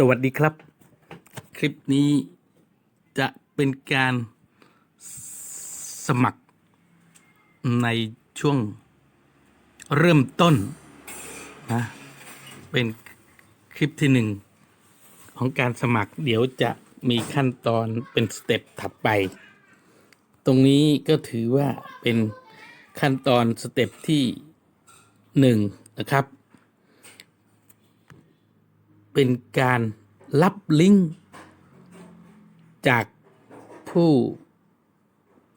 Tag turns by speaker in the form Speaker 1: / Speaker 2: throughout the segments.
Speaker 1: สวัสดีครับ คลิปนี้จะเป็นการสมัครในช่วงเริ่มต้นนะเป็นคลิปที่หนึ่งของการสมัคร เดี๋ยวจะมีขั้นตอนเป็นสเต็ปถัดไป ตรงนี้ก็ถือว่าเป็นขั้นตอนสเต็ปที่หนึ่งนะครับ เป็นการรับลิงก์จากผู้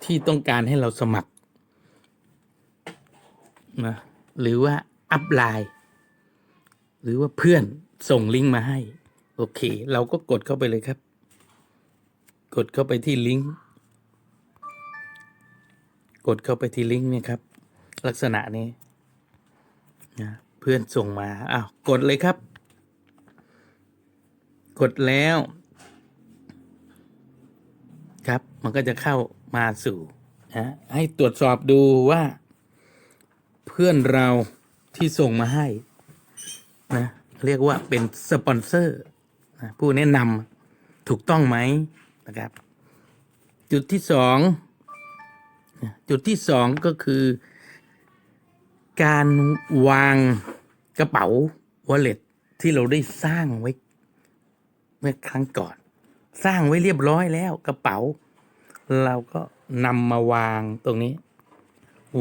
Speaker 1: ที่ต้องการให้เราสมัครนะหรือว่าอัพไลน์หรือว่าเพื่อนส่งลิงก์มาให้ โอเค เราก็กดเข้าไปเลยครับ กดเข้าไปที่ลิงก์กดเข้าไปที่ลิงก์เนี่ยครับ ลักษณะนี้นะเพื่อนส่งมาอ้าวกดเลยครับ กดแล้ว ครับ มันก็จะเข้ามาสู่นะให้ตรวจสอบดูว่า เพื่อนเราที่ส่งมาให้นะเรียกว่าเป็นสปอนเซอร์นะผู้แนะนำถูกต้องไหมนะครับ จุดที่สองจุดที่สองก็คือ การวางกระเป๋าวอลเล็ตที่เราได้สร้างไว้ เมื่อครั้งก่อน สร้างไว้เรียบร้อยแล้วกระเป๋า เราก็นำมาวางตรงนี้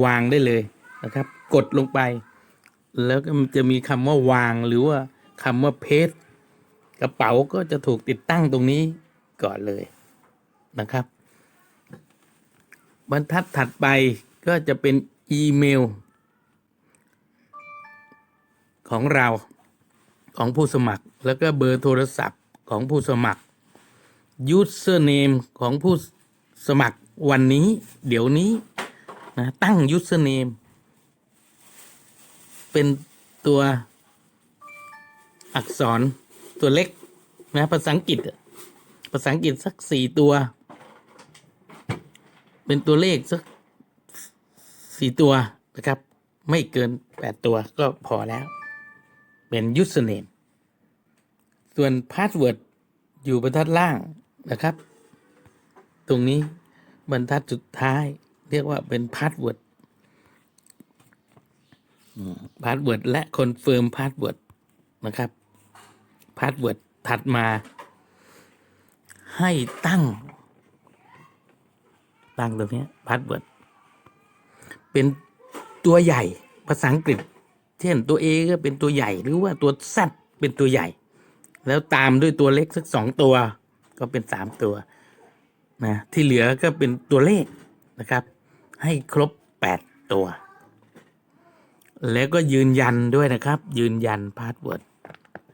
Speaker 1: วางได้เลยนะครับ กดลงไป แล้วก็มันจะมีคำว่าวางหรือว่าคำว่าเพจกระเป๋าก็จะถูกติดตั้งตรงนี้ก่อนเลยนะครับ บรรทัดถัดไปก็จะเป็นอีเมล ของเราของผู้สมัครแล้วก็เบอร์โทรศัพท์ ของผู้สมัคร username ของผู้สมัครวันนี้ เดี๋ยวนี้นะตั้ง username เป็นตัวอักษรตัวเล็กนะภาษาอังกฤษภาษาอังกฤษสักสี่ตัว เป็นตัวเลขสักสี่ตัวนะครับ ไม่เกินแปดตัวก็พอแล้ว เป็น username ส่วน password อยู่บรรทัดล่างนะครับ ตรงนี้บรรทัดสุดท้าย เรียกว่าเป็น password พาสเวิร์ดและคอนเฟิร์มพาสเวิร์ดนะครับพาสเวิร์ดถัดมา ให้ตั้ง ตั้งตรงนี้พาสเวิร์ดเป็นตัวใหญ่ภาษาอังกฤษ เช่นตัว A ก็เป็นตัวใหญ่หรือว่าตัว Z เป็นตัวใหญ่ แล้วตามด้วยตัวเล็กสักสองตัว ก็เป็นสามตัวนะที่เหลือก็เป็นตัวเลขนะครับ ให้ครบแปดตัว แล้วก็ยืนยันด้วยนะครับ ยืนยันพาสเวิร์ด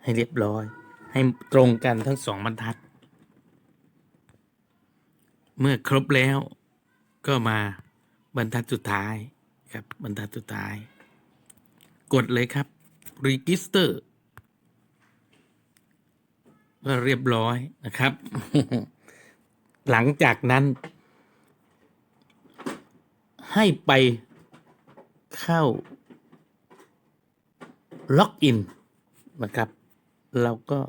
Speaker 1: ให้เรียบร้อย ให้ตรงกันทั้งสองบรรทัด เมื่อครบแล้วก็มาบรรทัดสุดท้ายครับบรรทัดสุดท้าย กดเลยครับ register ก็เรียบร้อยนะครับ หลังจากนั้น ให้ไปเข้า ล็อกอินนะครับ เราก็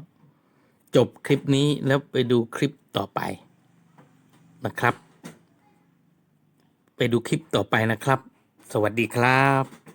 Speaker 1: จบคลิปนี้แล้วไปดูคลิปต่อไปนะครับ ไปดูคลิปต่อไปนะครับ สวัสดีครับ